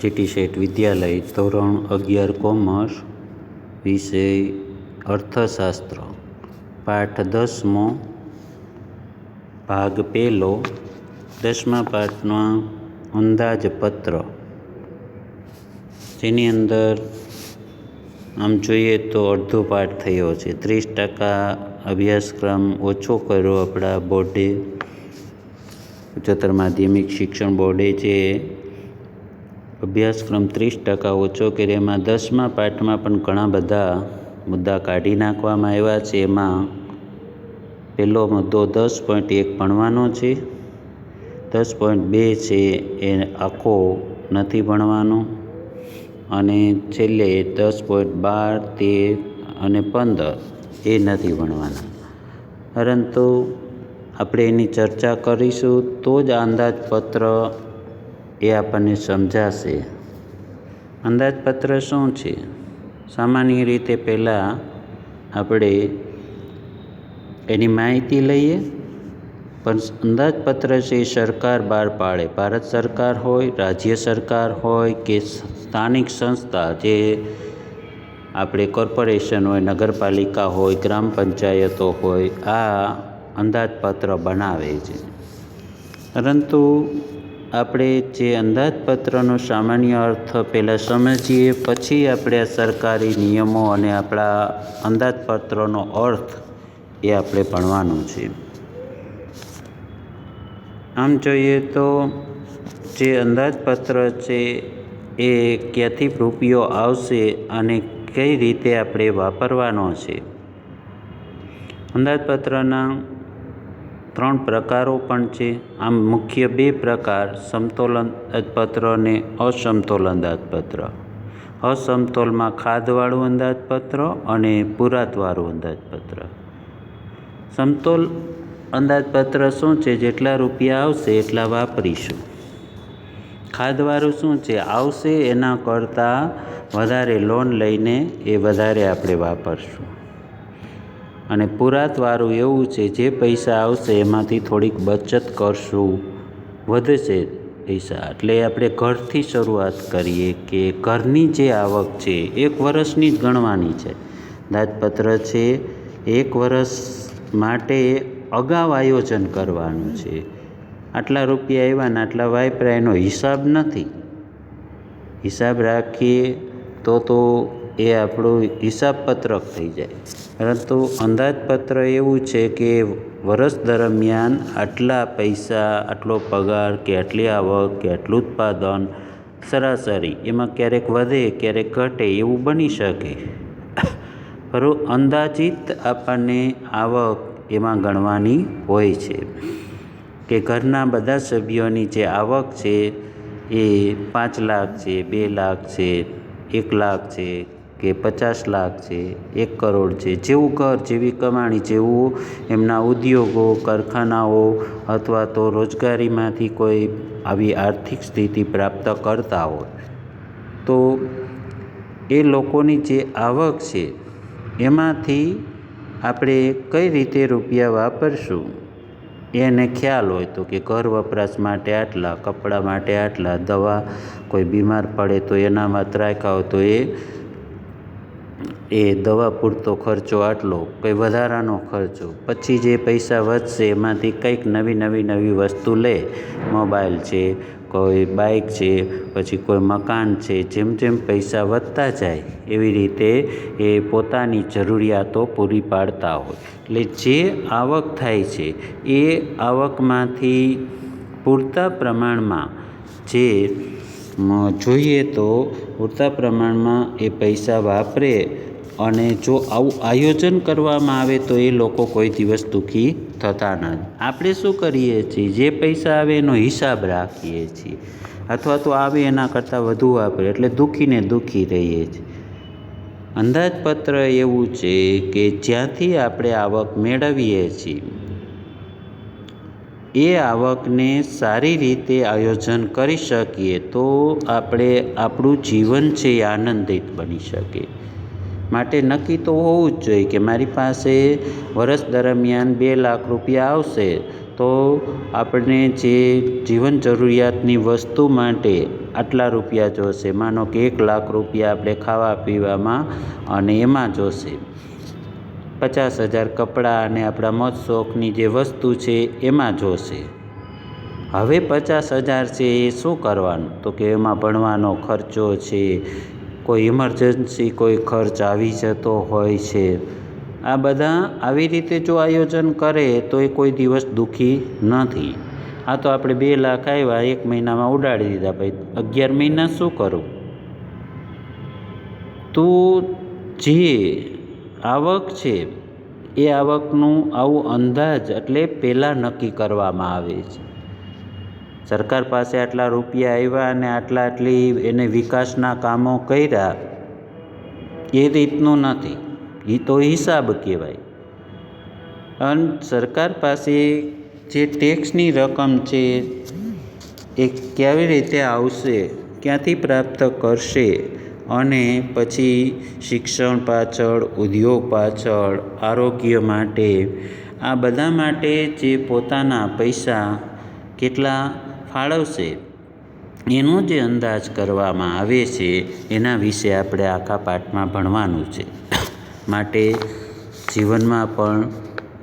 GT શેઠ વિદ્યાલય, ધોરણ અગિયાર, commerce, વિષય, અર્થશાસ્ત્ર. પાઠ દસમો, ભાગ પહેલો, દસમા પાઠમાં અંદાજપત્ર જેની અંદર આમ જોઈએ તો અડધો પાઠ થયો છે. ત્રીસ ટકા અભ્યાસક્રમ ઓછો કર્યો આપણા બોર્ડે. ઉચ્ચતર માધ્યમિક શિક્ષણ બોર્ડે જે અભ્યાસક્રમ ત્રીસ ટકા ઓછો કર્યો. એમાં દસમા પાઠમાં પણ ઘણા બધા મુદ્દા કાઢી નાખવામાં આવ્યા છે. એમાં પહેલો મુદ્દો દસ પોઈન્ટ એક ભણવાનો છે. દસ પોઈન્ટ બે છે એ આખો નથી ભણવાનો. અને છેલ્લે દસ પોઈન્ટ બાર, તેર અને પંદર એ નથી ભણવાના. પરંતુ આપણે એની ચર્ચા કરીશું, તો જ અંદાજપત્ર એ આપણને સમજાશે. અંદાજપત્ર શું છે? સામાન્ય રીતે પહેલાં આપણે એની માહિતી લઈએ, પણ અંદાજપત્ર છે એ સરકાર બહાર પાડે. ભારત સરકાર હોય, રાજ્ય સરકાર હોય કે સ્થાનિક સંસ્થા જે આપણે કોર્પોરેશન હોય, નગરપાલિકા હોય, ગ્રામ પંચાયતો હોય, આ અંદાજપત્ર બનાવે છે. પરંતુ આપણે જે અંદાજપત્રનો સામાન્ય અર્થ પહેલાં સમજીએ, પછી આપણે સરકારી નિયમો અને આપણા અંદાજપત્રનો અર્થ એ આપણે ભણવાનું છે. આમ જોઈએ તો જે અંદાજપત્ર છે એ ક્યાંથી રૂપિયો આવશે અને કઈ રીતે આપણે વાપરવાનો છે? અંદાજપત્રના ત્રણ પ્રકારો પણ છે. આમ મુખ્ય બે પ્રકાર, સમતોલન અંદાજપત્ર અને અસમતોલ અંદાજપત્ર. અસમતોલમાં ખાધવાળું અંદાજપત્ર અને પુરાતવાળું અંદાજપત્ર. સમતોલ અંદાજપત્ર શું છે? જેટલા રૂપિયા આવશે એટલા વાપરીશું. ખાધવાળું શું છે? આવશે એના કરતાં વધારે લોન લઈને એ વધારે આપણે વાપરશું. અને પુરાતવાળું એવું છે, જે પૈસા આવશે એમાંથી થોડીક બચત કરશું. વધશે પૈસા. એટલે આપણે ઘરથી શરૂઆત કરીએ કે ઘરની જે આવક છે, એક વર્ષની જ ગણવાની છે. દાજપત્ર છે, એક વર્ષ માટે અગાઉ આયોજન કરવાનું છે. આટલા રૂપિયા આવ્યા ને આટલા વાપર્યા, એનો હિસાબ નથી. હિસાબ રાખીએ તો તો એ આપણું હિસાબપત્રક થઈ જાય. પરંતુ અંદાજપત્ર એવું છે કે વર્ષ દરમિયાન આટલા પૈસા, આટલો પગાર કે આટલી આવક કે આટલું ઉત્પાદન, સરાસરી એમાં ક્યારેક વધે, ક્યારેક ઘટે એવું બની શકે. પરંતુ અંદાજિત આપણને આવક એમાં ગણવાની હોય છે કે ઘરના બધા સભ્યોની જે આવક છે એ પાંચ લાખ છે, બે લાખ છે, એક લાખ છે કે પચાસ લાખ છે, એક કરોડ છે, જેવું ઘર જેવી કમાણી, જેવું એમના ઉદ્યોગો, કારખાનાઓ અથવા તો રોજગારીમાંથી કોઈ આવી આર્થિક સ્થિતિ પ્રાપ્ત કરતા હોય. તો એ લોકોની જે આવક છે, એમાંથી આપણે કઈ રીતે રૂપિયા વાપરશું? એને ખ્યાલ હોય તો કે ઘર વપરાશ માટે આટલા, કપડાં માટે આટલા, દવા કોઈ બીમાર પડે તો એનામાં રાખ્યા હોય તો એ એ દવા પૂરતો ખર્ચો આટલો કંઈ વધારાનો ખર્ચો? પછી જે પૈસા વધશે, એમાંથી કંઈક નવી નવી નવી વસ્તુ લે. મોબાઈલ છે, કોઈ બાઇક છે, પછી કોઈ મકાન છે, જેમ જેમ પૈસા વધતા જાય, એવી રીતે એ પોતાની જરૂરિયાતો પૂરી પાડતા હોય. એટલે જે આવક થાય છે, એ આવકમાંથી પૂરતા પ્રમાણમાં જે જોઈએ તો પૂરતા પ્રમાણમાં એ પૈસા વાપરે અને જો આવું આયોજન કરવામાં આવે તો એ લોકો કોઈ દિવસ દુઃખી થતા નથી આપણે શું કરીએ છીએ? જે પૈસા આવે એનો હિસાબ રાખીએ છીએ. અથવા તો આવે એના કરતાં વધુ વાપરે, એટલે દુઃખીને દુઃખી રહીએ છીએ. અંદાજપત્ર એવું છે કે જ્યાંથી આપણે આવક મેળવીએ છીએ, એ આવકને સારી રીતે આયોજન કરી શકીએ તો આપણે આપણું જીવન છે એ આનંદિત બની શકે. માટે નક્કી તો હોવું જ જોઈએ કે મારી પાસે વર્ષ દરમિયાન બે લાખ રૂપિયા આવશે. તો આપણને જે જીવન જરૂરિયાતની વસ્તુ માટે આટલા રૂપિયા જોશે, માનો કે એક લાખ રૂપિયા આપણે ખાવા પીવામાં અને એમાં જોશે. પચાસ હજાર કપડાં અને આપણા મોજ શોખની જે વસ્તુ છે એમાં જોશે. હવે પચાસ હજાર છે એ શું કરવાનું? તો કે એમાં ભણવાનો ખર્ચો છે કોઈ ઇમરજન્સી કોઈ ખર્ચ આવી જતો હોય છે. આ બધા આવી રીતે જો આયોજન કરે તો એ કોઈ દિવસ દુઃખી નથી. આ તો આપણે બે લાખ આવ્યા, એક મહિનામાં ઉડાડી દીધા. ભાઈ, અગિયાર મહિના શું કરું? તું જે આવક છે, એ આવકનું આવું અંદાજ એટલે પહેલાં નક્કી કરવામાં આવે છે. સરકાર પાસે આટલા રૂપિયા આવ્યા અને આટલા આટલી એને વિકાસના કામો કર્યા, એ રીતનું નથી. એ તો હિસાબ કહેવાય. અને સરકાર પાસે જે ટેક્સની રકમ છે, એ કેવી રીતે આવશે, ક્યાંથી પ્રાપ્ત કરશે અને પછી શિક્ષણ પાછળ, ઉદ્યોગ પાછળ, આરોગ્ય માટે, આ બધા માટે જે પોતાના પૈસા કેટલા ફાળવશે. એનો જે અંદાજ કરવામાં આવે છે, એના વિશે આપણે આખા પાઠમાં ભણવાનું છે. માટે જીવનમાં પણ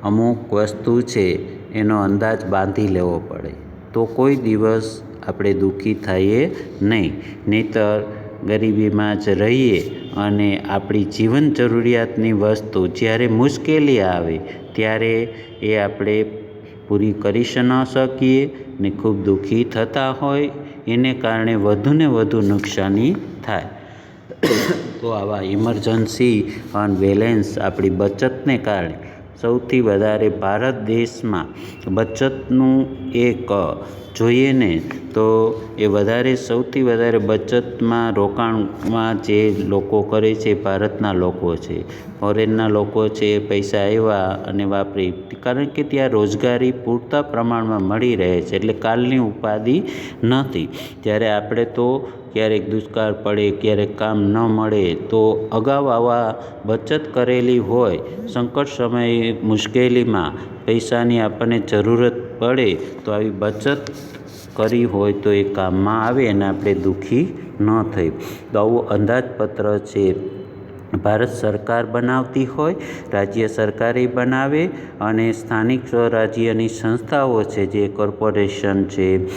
અમુક વસ્તુ છે, એનો અંદાજ બાંધી લેવો પડે. તો કોઈ દિવસ આપણે દુઃખી થઈએ નહીં. નહીંતર ગરીબીમાં જ રહીએ અને આપણી જીવન જરૂરિયાતની વસ્તુ જ્યારે મુશ્કેલી આવે, ત્યારે એ આપણે પૂરી કરી ન શકીએ ને ખૂબ દુઃખી થતા હોય, એને કારણે વધુને વધુ નુકસાની થાય. તો આવા ઇમરજન્સી અને બેલેન્સ આપણી બચતને કારણે સૌથી વધારે ભારત દેશમાં બચતનું એક જોઈએ ને તો એ વધારે, સૌથી વધારે બચતમાં રોકાણમાં જે લોકો કરે છે ભારતના લોકો છે. ફોરેનના લોકો છે, પૈસા આવ્યા અને વાપરી. કારણ કે ત્યાં રોજગારી પૂરતા પ્રમાણમાં મળી રહે છે, એટલે કાલની ઉપાધિ નથી. ત્યારે આપણે તો ક્યારેક દુષ્કાળ પડે, ક્યારેક કામ ન મળે, તો અગાઉ આવા બચત કરેલી હોય, સંકટ સમયે મુશ્કેલીમાં પૈસાની આપણને જરૂરત પડે, તો આવી બચત કરી હોય તો એ કામમાં આવે અને આપણે દુઃખી ન થઈ. તો આવું અંદાજપત્ર છે. ભારત સરકાર બનાવતી હોય, રાજ્ય સરકારે બનાવે અને સ્થાનિક સ્વરાજ્યની સંસ્થાઓ છે, જે કોર્પોરેશન છે,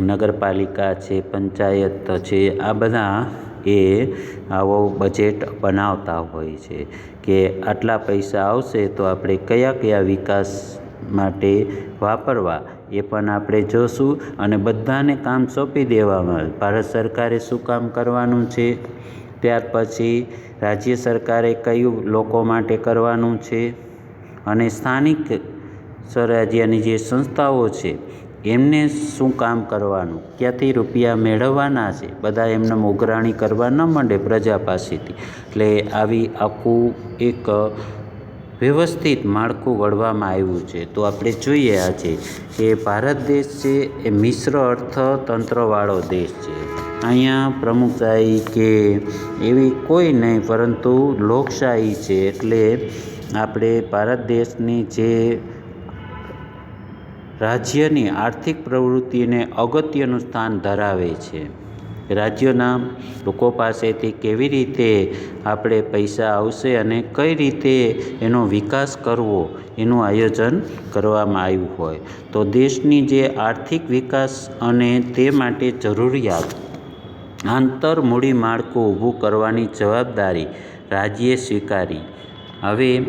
નગરપાલિકા છે, પંચાયત છે, આ બધા એ આવો બજેટ બનાવતા હોય છે કે આટલા પૈસા આવશે તો આપણે કયા કયા વિકાસ માટે વાપરવા એ પણ આપણે જોશું અને બધાને કામ સોંપી દેવામાં આવે. ભારત સરકારે શું કામ કરવાનું છે? ત્યાર પછી રાજ્ય સરકારે કયું લોકો માટે કરવાનું છે અને સ્થાનિક સ્વરાજ્યની જે સંસ્થાઓ છે, એમને શું કામ કરવાનું? ક્યાંથી રૂપિયા મેળવવાના છે? બધા એમને મોઘરાણી કરવા ન માંડે પ્રજા પાસેથી. એટલે આવી આખું એક વ્યવસ્થિત માળખું ઘડવામાં આવ્યું છે. તો આપણે જોઈએ આજે કે ભારત દેશ છે એ મિશ્ર અર્થતંત્રવાળો દેશ છે. અહીંયા પ્રમુખશાહી કે એવી કોઈ નહીં, પરંતુ લોકશાહી છે એટલે આપણે ભારત દેશની જે રાજ્યની આર્થિક પ્રવૃત્તિને અગત્યનું સ્થાન ધરાવે છે. રાજ્યના લોકો પાસેથી કેવી રીતે આપણે પૈસા આવશે અને કઈ રીતે એનો વિકાસ કરવો એનું આયોજન કરવામાં આવ્યું હોય. તો દેશની જે આર્થિક વિકાસ અને તે માટે જરૂરિયાત આંતર મૂડી માળખું ઊભું કરવાની જવાબદારી રાજ્યે સ્વીકારી. હવે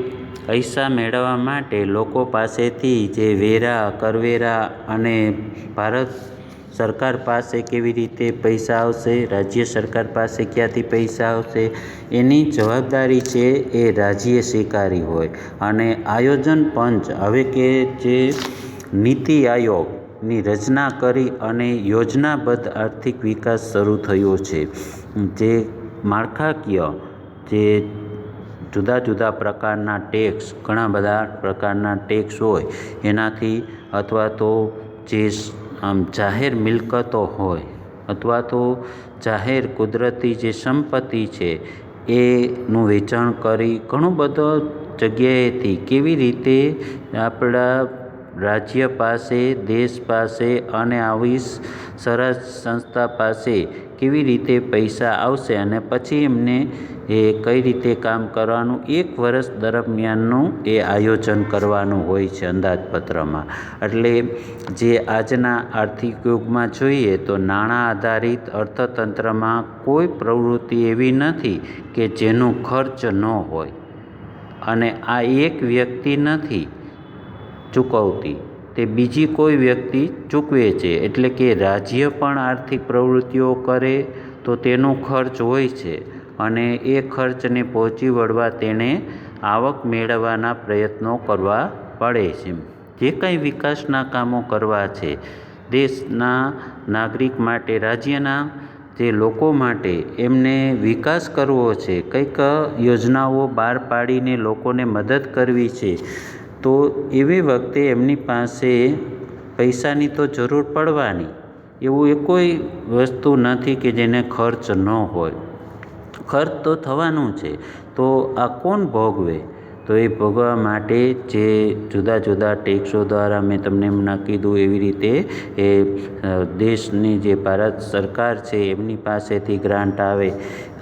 પૈસા મેળવવા માટે લોકો પાસેથી જે વેરા, કરવેરા અને ભારત સરકાર પાસે કેવી રીતે પૈસા આવશે, રાજ્ય સરકાર પાસે ક્યાંથી પૈસા આવશે, એની જવાબદારી છે એ રાજ્યે સ્વીકારી હોય. અને આયોજન પંચ, હવે કે જે નીતિ આયોગની રચના કરી અને યોજનાબદ્ધ આર્થિક વિકાસ શરૂ થયો છે. જે માળખાકીય, જે જુદા જુદા પ્રકારના ટેક્સ, ઘણા બધા પ્રકારના ટેક્સ હોય, એનાથી અથવા તો જે આમ જાહેર મિલકતો હોય, અથવા તો જાહેર કુદરતી જે સંપત્તિ છે, એનું વેચાણ કરી ઘણું બધો જગ્યાએથી કેવી રીતે આપણા રાજ્ય પાસે, દેશ પાસે અને આવી સરસ સંસ્થા પાસે કેવી રીતે પૈસા આવશે અને પછી એમને એ કઈ રીતે કામ કરવાનું, એક વર્ષ દરમિયાનનું એ આયોજન કરવાનું હોય છે અંદાજપત્રમાં. એટલે જે આજના આર્થિક યુગમાં જોઈએ તો નાણાં આધારિત અર્થતંત્રમાં કોઈ પ્રવૃત્તિ એવી નથી કે જેનો ખર્ચ ન હોય. અને આ એક વ્યક્તિ નથી ચૂકવતી. તે બીજી કોઈ વ્યક્તિ ચૂકવે છે, એટલે કે રાજ્ય પણ આર્થિક પ્રવૃત્તિઓ કરે તો તેનો ખર્ચ હોય છે અને એ ખર્ચને પહોંચી વળવા તેણે આવક મેળવવાના પ્રયત્નો કરવા પડે છે. જે કંઈ વિકાસના કામો કરવા છે, દેશના નાગરિક માટે, રાજ્યના જે લોકો માટે એમને વિકાસ કરવો છે, કંઈક યોજનાઓ બહાર પાડીને લોકોને મદદ કરવી છે તો એવી વખતે એમની પાસે પૈસાની તો જરૂર પડવાની. એવું એ કોઈ વસ્તુ નથી કે જેને ખર્ચ ન હોય. ખર્ચ તો થવાનું છે. તો આ કોણ ભોગવે? તો એ ભોગવવા માટે જે જુદા જુદા ટેક્સો દ્વારા મેં તમને હમણાં કીધું એવી રીતે એ દેશની જે ભારત સરકાર છે એમની પાસેથી ગ્રાન્ટ આવે.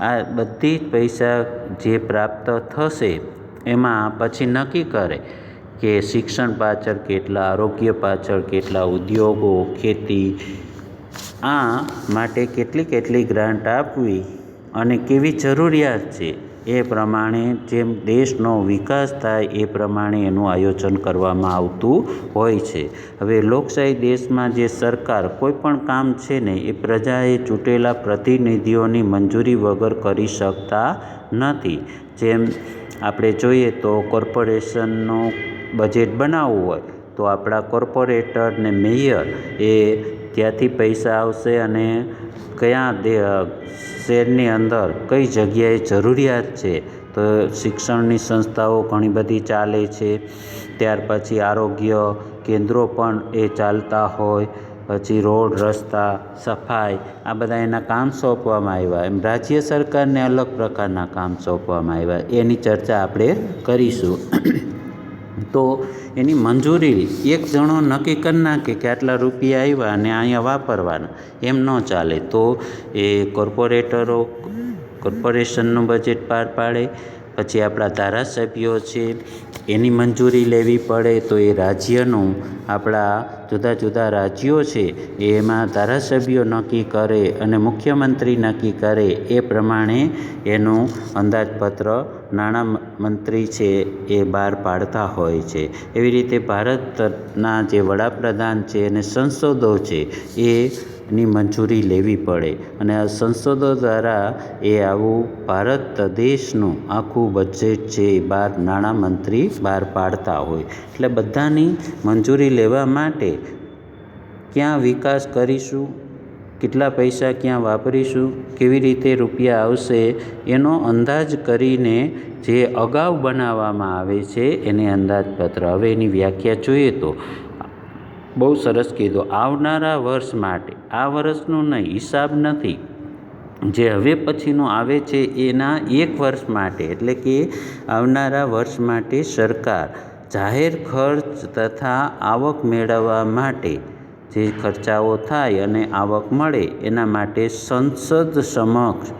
આ બધી જ પૈસા જે પ્રાપ્ત થશે એમાં પછી નક્કી કરે. કે શિક્ષણ પાછળ કેટલા, આરોગ્ય પાછળ કેટલા, ઉદ્યોગો, ખેતી, આ માટે કેટલી કેટલી ગ્રાન્ટ આપવી અને કેવી જરૂરિયાત છે એ પ્રમાણે જેમ દેશનો વિકાસ થાય એ પ્રમાણે એનું આયોજન કરવામાં આવતું હોય છે. હવે લોકશાહી દેશમાં જે સરકાર કોઈ પણ કામ છે ને એ પ્રજાએ ચૂંટેલા પ્રતિનિધિઓની મંજૂરી વગર કરી શકતા નથી. જેમ આપણે જોઈએ તો કોર્પોરેશનનું બજેટ બનાવવું હોય, તો આપણા કોર્પોરેટર ને મેયર એ ક્યાંથી પૈસા આવશે અને કયા દે શહેરની અંદર કઈ જગ્યાએ જરૂરિયાત છે. તો શિક્ષણની સંસ્થાઓ ઘણી બધી ચાલે છે. ત્યાર પછી આરોગ્ય કેન્દ્રો પણ એ ચાલતા હોય. પછી રોડ, રસ્તા, સફાઈ, આ બધા એના કામ સોંપવામાં આવ્યા. એમ રાજ્ય સરકારને અલગ પ્રકારના કામ સોંપવામાં આવ્યા. એની ચર્ચા આપણે કરીશું. તો એની મંજૂરી એક જણો નક્કી કરી નાખે કે આટલા રૂપિયા આવ્યા અને અહીંયા વાપરવાના. એમ ન ચાલે. તો એ કોર્પોરેટરો, કોર્પોરેશનનું બજેટ પાર પાડે. પછી આપણા ધારાસભ્યો છે, એની મંજૂરી લેવી પડે તો એ રાજ્યનું, આપણા જુદા જુદા રાજ્યો છે એમાં ધારાસભ્યો નક્કી કરે અને મુખ્યમંત્રી નક્કી કરે એ પ્રમાણે એનું અંદાજપત્ર નાણાં મંત્રી છે એ બહાર પાડતા હોય છે. એવી રીતે ભારતના જે વડાપ્રધાન છે અને સંસદો છે એ ની મંજૂરી લેવી પડે. અને આ સંસદો દ્વારા એ આવું ભારત દેશનું આખું બજેટ છે એ બહાર નાણાં મંત્રી બહાર પાડતા હોય. એટલે બધાની મંજૂરી લેવા માટે ક્યાં વિકાસ કરીશું? કેટલા પૈસા ક્યાં વાપરીશું? કેવી રીતે રૂપિયા આવશે? એનો અંદાજ કરીને જે અગાઉ બનાવવામાં આવે છે, એને અંદાજપત્ર. હવે એની વ્યાખ્યા જોઈએ તો બહુ સરસ કીધું. આવનારા વર્ષ માટે, આ વર્ષનું નહીં, હિસાબ નથી. જે હવે પછીનું આવે છે, એના એક વર્ષ માટે, એટલે કે આવનારા વર્ષ માટે સરકાર જાહેર ખર્ચ તથા આવક મેળવવા માટે જે ખર્ચાઓ થાય અને આવક મળે, એના માટે સંસદ સમક્ષ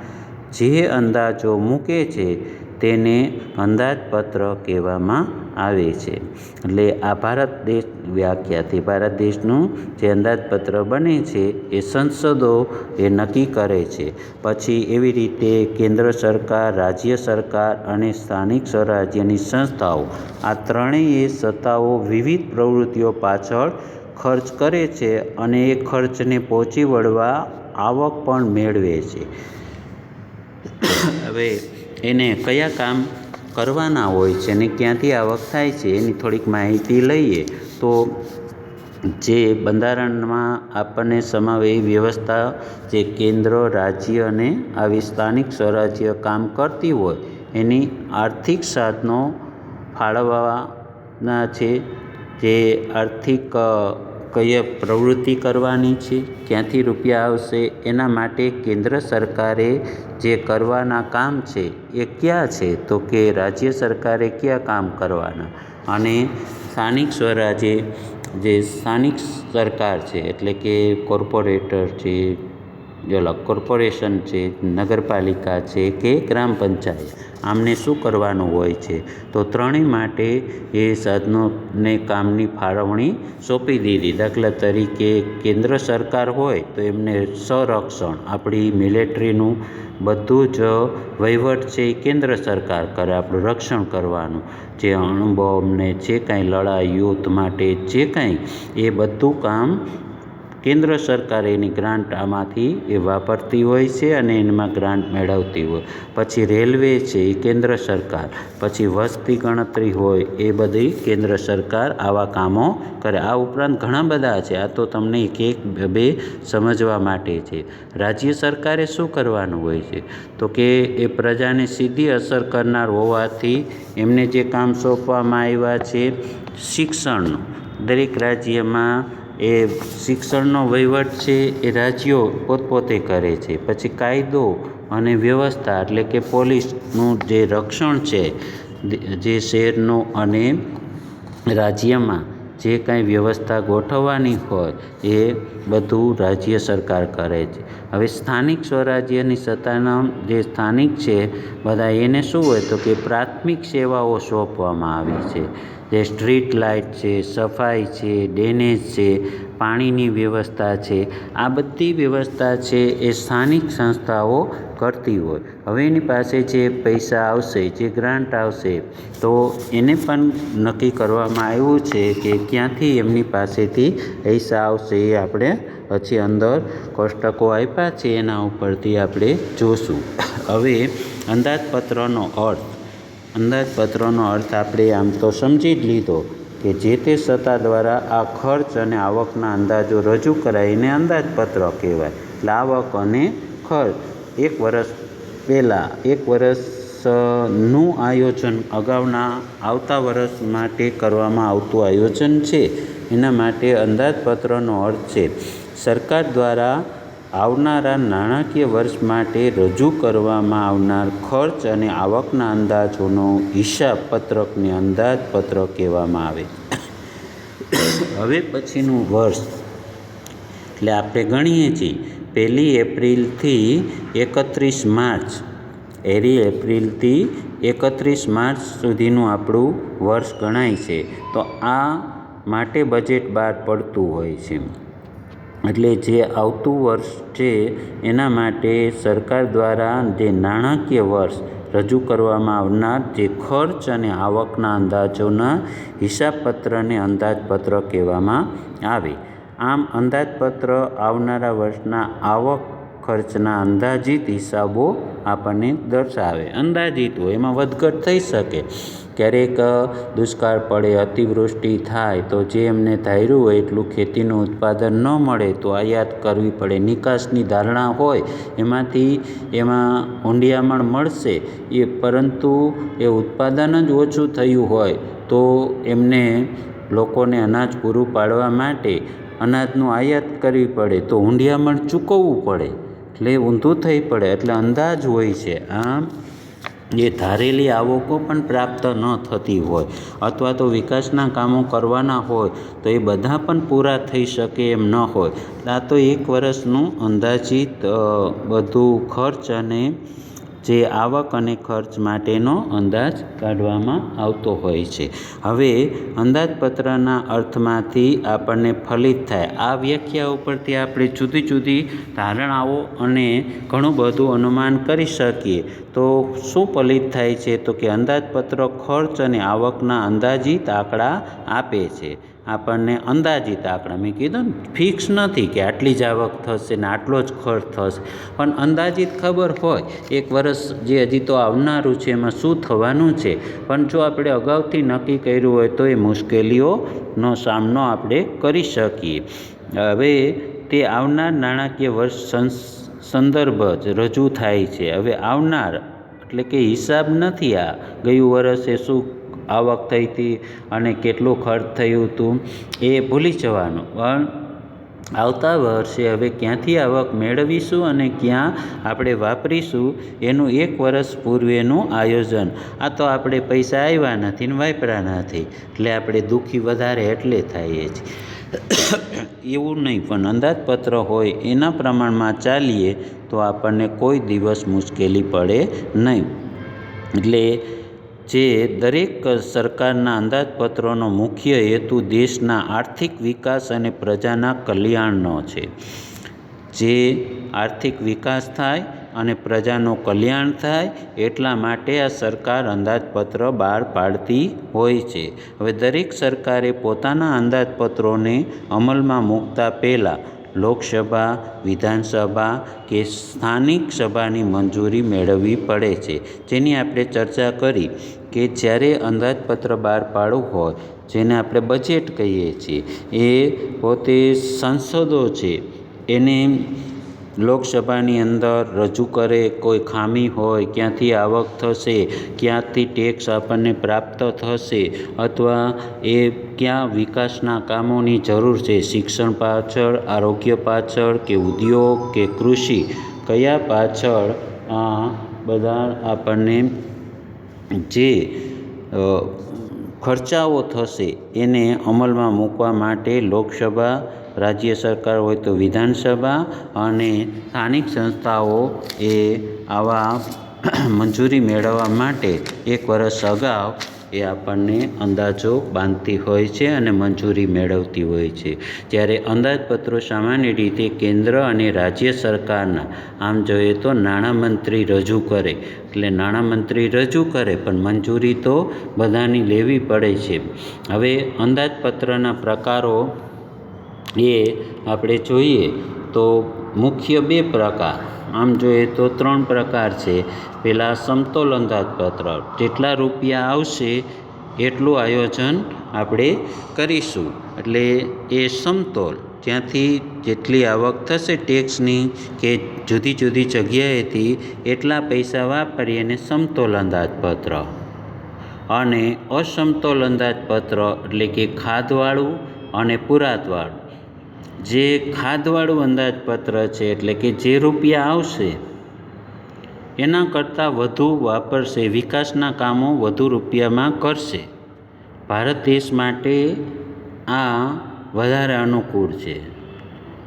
જે અંદાજો મૂકે છે તેને અંદાજપત્ર કહેવામાં આવે છે. એટલે આ ભારત દેશ વ્યાખ્યાથી ભારત દેશનું જે અંદાજપત્ર બને છે એ સંસદો એ નક્કી કરે છે. પછી એવી રીતે કેન્દ્ર સરકાર, રાજ્ય સરકાર અને સ્થાનિક સ્વરાજ્યની સંસ્થાઓ આ ત્રણેય સત્તાઓ વિવિધ પ્રવૃત્તિઓ પાછળ ખર્ચ કરે છે અને એ ખર્ચને પહોંચી વળવા આવક પણ મેળવે છે. હવે એને કયા કામ કરવાના હોય છે અને ક્યાંથી આવક થાય છે એની થોડીક માહિતી લઈએ, તો જે બંધારણમાં આપણને સમાવેહી વ્યવસ્થા જે કેન્દ્ર, રાજ્ય અને આવી સ્થાનિક સ્વરાજ્ય કામ કરતી હોય, એની આર્થિક સાધનો ફાળવવાના છે, જે આર્થિક કઈ પ્રવૃત્તિ કરવાની છે? ક્યાંથી રૂપિયા આવશે? એના માટે કેન્દ્ર સરકારે જે કરવાના કામ છે, એ કયા છે? તો કે રાજ્ય સરકારે કયા કામ કરવાના? અને સ્થાનિક સ્વરાજે જે સ્થાનિક સરકાર છે, એટલે કે કોર્પોરેટર છે ઓલા કોર્પોરેશન છે, નગરપાલિકા છે કે ગ્રામ પંચાયત, આમને શું કરવાનું હોય છે? તો ત્રણેય માટે એ સાધનોને કામની ફાળવણી સોંપી દીધી. દાખલા તરીકે કેન્દ્ર સરકાર હોય તો એમને સંરક્ષણ, આપણી મિલિટરીનું બધું જ વહીવટ છે એ કેન્દ્ર સરકાર કરે, આપણું રક્ષણ કરવાનું. જે અણુબોમ્બને જે કાંઈ લડાઈ યુદ્ધ માટે જે કાંઈ એ બધું કામ કેન્દ્ર સરકાર એની ગ્રાન્ટ આમાંથી એ વાપરતી હોય છે અને એમાં ગ્રાન્ટ મેળવતી હોય. પછી રેલવે છે એ કેન્દ્ર સરકાર. પછી વસ્તી ગણતરી હોય, એ બધી કેન્દ્ર સરકાર આવા કામો કરે. આ ઉપરાંત ઘણા બધા છે. આ તો તમને એક એક બે સમજવા માટે છે. રાજ્ય સરકારે શું કરવાનું હોય છે? તો કે એ પ્રજાને સીધી અસર કરનાર હોવાથી એમને જે કામ સોંપવામાં આવ્યા છે, શિક્ષણનું. દરેક રાજ્યમાં એ શિક્ષણનો વહીવટ છે, એ રાજ્યો પોતપોતે કરે છે. પછી કાયદો અને વ્યવસ્થા એટલે કે પોલીસનું જે રક્ષણ છે, જે શહેરનું અને રાજ્યમાં જે કાંઈ વ્યવસ્થા ગોઠવવાની હોય એ બધું રાજ્ય સરકાર કરે છે. હવે સ્થાનિક સ્વરાજ્યની સત્તાના જે સ્થાનિક છે, બધા એને શું હોય તો કે પ્રાથમિક સેવાઓ સોંપવામાં આવી છે. જે સ્ટ્રીટ લાઇટ છે, સફાઈ છે ડેનેજ છે, પાણીની વ્યવસ્થા છે, આ બધી વ્યવસ્થા છે એ સ્થાનિક સંસ્થાઓ કરતી હોય. હવે એની પાસે જે પૈસા આવશે, જે ગ્રાન્ટ આવશે, તો એને પણ નક્કી કરવામાં આવ્યું છે કે ક્યાંથી એમની પાસેથી પૈસા આવશે એ આપણે પછી અંદર કોષ્ટકો આપ્યા છે, એના ઉપરથી આપણે જોશું. હવે અંદાજપત્રનો અર્થ. અંદાજપત્રનો અર્થ આપણે આમ તો સમજી જ લીધો કે જે તે સત્તા દ્વારા આ ખર્ચ અને આવકના અંદાજો રજૂ કરાય એને અંદાજપત્ર કહેવાય. એટલે આવક અને ખર્ચ. એક વર્ષ પહેલાં, એક વર્ષનું આયોજન અગાઉના આવતા વર્ષ માટે કરવામાં આવતું આયોજન છે. એના માટે અંદાજપત્રનો અર્થ છે, સરકાર દ્વારા આવનારા નાણાકીય વર્ષ માટે રજૂ કરવામાં આવનાર ખર્ચ અને આવકના અંદાજોનો હિસાબ પત્રકને અંદાજપત્ર કહેવામાં આવે હવે પછીનું વર્ષ, એટલે આપણે ગણીએ છીએ. પહેલી એપ્રિલથી એકત્રીસ માર્ચ એરી એપ્રિલથી એકત્રીસ માર્ચ સુધીનું આપણું વર્ષ ગણાય છે. તો આ માટે બજેટ બહાર પડતું હોય છે. એટલે જે આવતું વર્ષ છે, એના માટે સરકાર દ્વારા જે નાણાકીય વર્ષ રજૂ કરવામાં આવનાર જે ખર્ચ અને આવકના અંદાજોના હિસાબપત્રને અંદાજપત્ર કહેવામાં આવે. આમ અંદાજપત્ર આવનારા વર્ષના આવક ખર્ચના અંદાજિત હિસાબો આપણને દર્શાવે. અંદાજિત હોય, એમાં વધઘટ થઈ શકે. ક્યારેક દુષ્કાળ પડે, અતિવૃષ્ટિ થાય, તો જે એમને ધાર્યું હોય, એટલું ખેતીનું ઉત્પાદન ન મળે, તો આયાત કરવી પડે. નિકાસની ધારણા હોય, એમાંથી એમાં ઊંડિયામણ મળશે. એ પરંતુ એ ઉત્પાદન જ ઓછું થયું હોય, તો એમને લોકોને અનાજ પૂરું પાડવા માટે અનાજનું આયાત કરવી પડે તો ઊંડિયામણ ચૂકવવું પડે. એટલે ઊંધું થઈ પડે, એટલે અંદાજ હોય છે. આમ, એ ધારેલી આવકો પણ પ્રાપ્ત ન થતી હોય અથવા તો વિકાસના કામો કરવાના હોય તો એ બધા પણ પૂરા થઈ શકે એમ ન હોય. આ તો એક વર્ષનું અંદાજિત બધું ખર્ચ અને જે આવક અને ખર્ચ માટેનો અંદાજ કાઢવામાં આવતો હોય છે. હવે, અંદાજપત્રના અર્થમાંથી આપણને ફલિત થાય. આ વ્યાખ્યા ઉપરથી આપણે જુદી જુદી ધારણાઓ અને ઘણું બધું અનુમાન કરી શકીએ. તો શું ફલિત થાય છે? તો કે અંદાજપત્ર ખર્ચ અને આવકના અંદાજિત આંકડા આપે છે. આપણને અંદાજિત આંકડા. મેં કીધું ને ફિક્સ નથી કે આટલી જ આવક થશે ને આટલો જ ખર્ચ થશે. પણ અંદાજિત ખબર હોય, એક વર્ષ જે હજી તો આવનારું છે, એમાં શું થવાનું છે? પણ જો આપણે અગાઉથી નક્કી કર્યું હોય, તો એ મુશ્કેલીઓનો સામનો આપણે કરી શકીએ. હવે તે આવનાર નાણાકીય વર્ષ સંદર્ભ જ રજૂ થાય છે. હવે આવનાર, એટલે કે હિસાબ નથી આ. ગયું વર્ષે શું આવક થઈ હતી અને કેટલું ખર્ચ થયું હતું એ ભૂલી જવાનું. પણ આવતા વર્ષે હવે ક્યાંથી આવક મેળવીશું અને ક્યાં આપણે વાપરીશું એનું એક વર્ષ પૂર્વેનું આયોજન. આ તો આપણે પૈસા આવ્યા નથી ને વાપરા નથી. એટલે આપણે દુઃખી વધારે એટલે થઈએ છીએ એવું નહીં, પણ અંદાજપત્ર હોય એના પ્રમાણમાં ચાલીએ તો આપણને કોઈ દિવસ મુશ્કેલી પડે નહીં. એટલે જે દરેક સરકારના અંદાજપત્રોનો મુખ્ય હેતુ દેશના આર્થિક વિકાસ અને પ્રજાના કલ્યાણનો છે. જે આર્થિક વિકાસ થાય અને પ્રજાનું કલ્યાણ થાય એટલા માટે આ સરકાર અંદાજપત્ર બહાર પાડતી હોય છે. હવે દરેક સરકારે પોતાના અંદાજપત્રોને અમલમાં મૂકતા પહેલાં લોકસભા, વિધાનસભા કે સ્થાનિક સભાની મંજૂરી મેળવવી પડે છે. જેની આપણે ચર્ચા કરી કે જ્યારે અંદાજપત્ર બહાર પાડવું હોય, જેને આપણે બજેટ કહીએ છીએ, એ પોતે સંસદો છે. એને લોકસભાની અંદર રજૂ કરે, કોઈ ખામી હોય, ક્યાંથી આવક થશે, ક્યાંથી ટેક્સ આપણને પ્રાપ્ત થશે અથવા એ ક્યાં વિકાસના કામોની જરૂર છે, શિક્ષણ પાછળ, આરોગ્ય પાછળ કે ઉદ્યોગ કે કૃષિ, કયા પાછળ આ બધા આપણને જે ખર્ચાઓ થશે એને અમલમાં મૂકવા માટે લોકસભા રાજ્ય સરકાર હોય તો વિધાનસભા અને સ્થાનિક સંસ્થાઓ એ આવા મંજૂરી મેળવવા માટે એક વર્ષ અગાઉ એ આપણને અંદાજો બાંધતી હોય છે અને મંજૂરી મેળવતી હોય છે. જ્યારે અંદાજપત્રો સામાન્ય રીતે કેન્દ્ર અને રાજ્ય સરકારના, આમ જોઈએ તો નાણામંત્રી રજૂ કરે, એટલે નાણામંત્રી રજૂ કરે, પણ મંજૂરી તો બધાની લેવી પડે છે. હવે અંદાજપત્રના પ્રકારો એ આપણે જોઈએ તો મુખ્ય બે પ્રકાર. આમ જોઈએ તો ત્રણ પ્રકાર છે. પહેલાં સમતોલ અંદાજપત્ર જેટલા રૂપિયા આવશે એટલું આયોજન આપણે કરીશું. એટલે એ સમતોલ. જ્યાંથી જેટલી આવક થશે ટેક્સની કે જુદી જુદી જગ્યાએથી એટલા પૈસા વાપરીએ અને સમતોલ અંદાજપત્ર અને અસમતોલ અંદાજપત્ર એટલે કે ખાધવાળું અને પુરાતવાળું. જે ખાધવાળું અંદાજપત્ર છે, એટલે કે જે રૂપિયા આવશે, એના કરતાં વધુ વાપરશે, વિકાસના કામો વધુ રૂપિયામાં કરશે. ભારત દેશ માટે આ વધારે અનુકૂળ છે.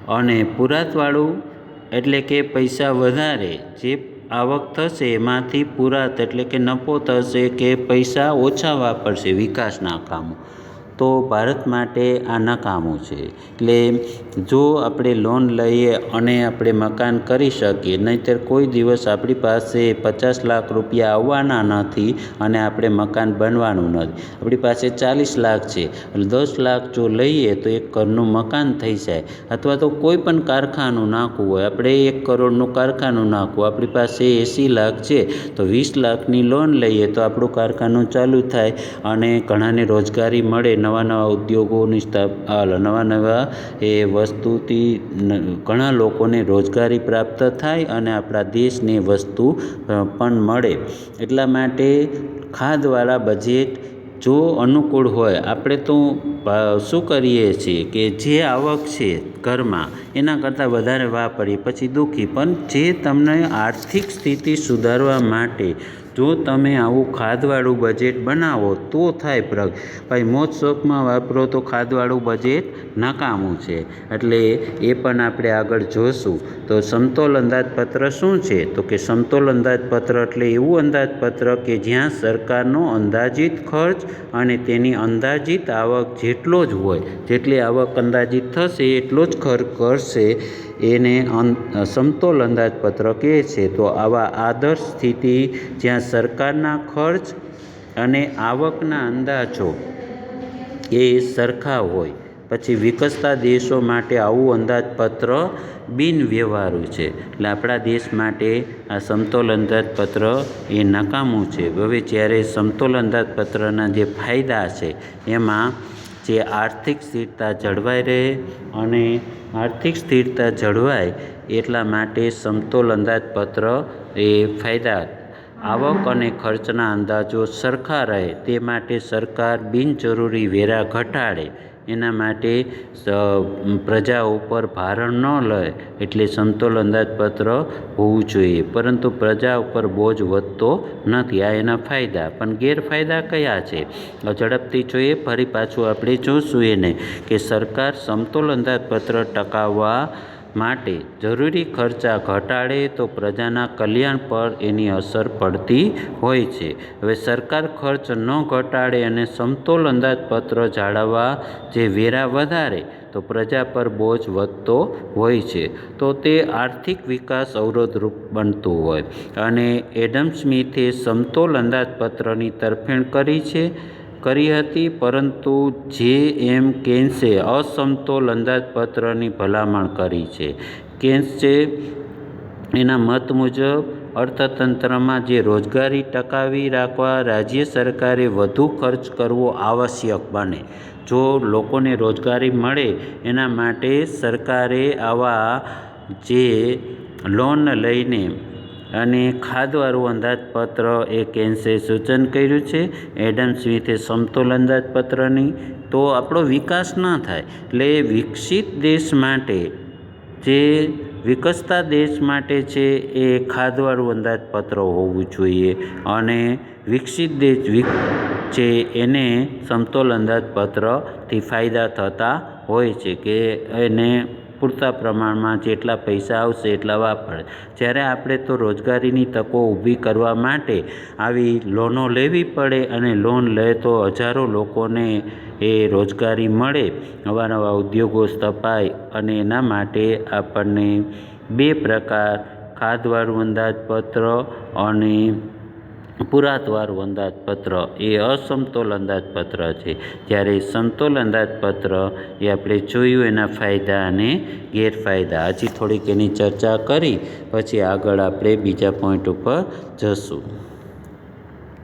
અને પુરાતવાળું એટલે કે પૈસા વધારે જે આવક થશે, એમાંથી પુરાત એટલે કે નફો થશે કે પૈસા ઓછા વાપરશે વિકાસના કામો. તો ભારત માટે આ નકામું છે. એટલે જો આપણે લોન લઈએ અને આપણે મકાન કરી શકીએ, નહીંતર કોઈ દિવસ આપણી પાસે પચાસ લાખ રૂપિયા આવવાના નથી અને આપણે મકાન બનવાનું નથી. આપણી પાસે ચાલીસ લાખ છે. દસ લાખ જો લઈએ તો એક ઘરનું મકાન થઈ જાય. અથવા તો કોઈ પણ કારખાનું નાખવું હોય, આપણે એક કરોડનું કારખાનું નાખવું, આપણી પાસે એંસી લાખ છે, તો વીસ લાખની લોન લઈએ તો આપણું કારખાનું ચાલુ થાય અને ઘણાને રોજગારી મળે નવા નવા ઉદ્યોગોની સ્થાપ નવા નવા એ વસ્તુથી ઘણા લોકોને રોજગારી પ્રાપ્ત થાય અને આપણા દેશને વસ્તુ પણ મળે. એટલા માટે ખાદવાળા બજેટ જો અનુકૂળ હોય, આપણે તો શું કરીએ છીએ કે જે આવક છે ઘરમાં, એના કરતાં વધારે વાપરીએ, પછી દુઃખી. પણ જે તમને આર્થિક સ્થિતિ સુધારવા માટે જો તમે આવું ખાધવાળું બજેટ બનાવો, તો થાય પ્રગ ભાઈ, મોજ શોખમાં વાપરો તો ખાધવાળું બજેટ નકામું છે. એટલે એ પણ આપણે આગળ જોઈશું તો સમતોલ અંદાજપત્ર શું છે? તો કે સમતોલ અંદાજપત્ર એટલે એવું અંદાજપત્ર કે જ્યાં સરકારનો અંદાજિત ખર્ચ અને તેની અંદાજિત આવક જેટલો જ હોય, જેટલી આવક અંદાજિત થશે એટલો જ ખર્ચ કરશે. એને સમતોલ અંદાજપત્ર કહે છે, તો આવા આદર્શ સ્થિતિ જ્યાં સરકારના ખર્ચ અને આવકના અંદાજો એ સરખા હોય, પછી વિકસતા દેશો માટે આવું અંદાજપત્ર બિનવ્યવહારુ છે. એટલે આપણા દેશ માટે આ સમતોલ અંદાજપત્ર એ નકામું છે. હવે જ્યારે સમતોલ અંદાજપત્રના જે ફાયદા છે, એમાં જે આર્થિક સ્થિરતા જળવાઈ રહે અને આર્થિક સ્થિરતા જળવાય એટલા માટે સમતોલ અંદાજપત્ર એ ફાયદા. આવક અને ખર્ચના અંદાજો સરખા રહે તે માટે સરકાર બિનજરૂરી વેરા ઘટાડે. એના માટે પ્રજા ઉપર ભારણ ન લે એટલે સમતોલ અંદાજપત્ર હોવું જોઈએ. પરંતુ પ્રજા ઉપર બોજ વધતો નથી. આ એના ફાયદા. પણ ગેરફાયદા કયા છે? ઝડપથી જોઈએ. ફરી પાછું આપણે જોશું એને કે સરકાર સમતોલ અંદાજપત્ર ટકાવવા માટે જરૂરી ખર્ચા ઘટાડે તો પ્રજાના કલ્યાણ પર એની અસર પડતી હોય છે. હવે સરકાર ખર્ચ ન ઘટાડે અને સમતોલ અંદાજપત્ર જાળવવા જે વેરા વધારે, તો પ્રજા પર બોજ વધતો હોય છે. તો તે આર્થિક વિકાસ અવરોધરૂપ બનતું હોય. અને એડમ સ્મિથે સમતોલ અંદાજપત્રની તરફેણ કરી છે. કરી હતી, પરંતુ જે એમ કેન્સે અસમતોલ અંદાજપત્રની ભલામણ કરી છે. કેન્સે એના મત મુજબ, અર્થતંત્રમાં જે રોજગારી ટકાવી રાખવા રાજ્ય સરકારે વધુ ખર્ચ કરવો આવશ્યક બને. જો લોકોને રોજગારી મળે, એના માટે સરકારે આવા જે લોન લઈને અને ખાધવાળું અંદાજપત્ર એ કેન્સે સૂચન કર્યું છે. એડમ સ્મિથે સમતોલ અંદાજપત્રની. તો આપણો વિકાસ ન થાય. એટલે વિકસિત દેશ માટે જે વિકસતા દેશ માટે છે એ ખાધવાળું અંદાજપત્ર હોવું જોઈએ. અને વિકસિત દેશ વિક છે એને સમતોલ અંદાજપત્રથી ફાયદા થતા હોય છે કે એને પૂરતા પ્રમાણમાં જેટલા પૈસા આવશે એટલા વાપરે. જ્યારે આપણે તો રોજગારીની તકો ઊભી કરવા માટે આવી લોનો લેવી પડે અને લોન લે તો હજારો લોકોને એ રોજગારી મળે. નવા નવા ઉદ્યોગો સ્થપાય અને એના માટે આપણને બે પ્રકાર ખાધવાળું અંદાજપત્ર અને પુરાતવાળું અંદાજપત્ર એ અસમતોલ અંદાજપત્ર છે. જ્યારે સમતોલ અંદાજપત્ર એ આપણે જોયું એના ફાયદા અને ગેરફાયદા. હજી થોડીક એની ચર્ચા કરી, પછી આગળ આપણે બીજા પોઈન્ટ ઉપર જશું.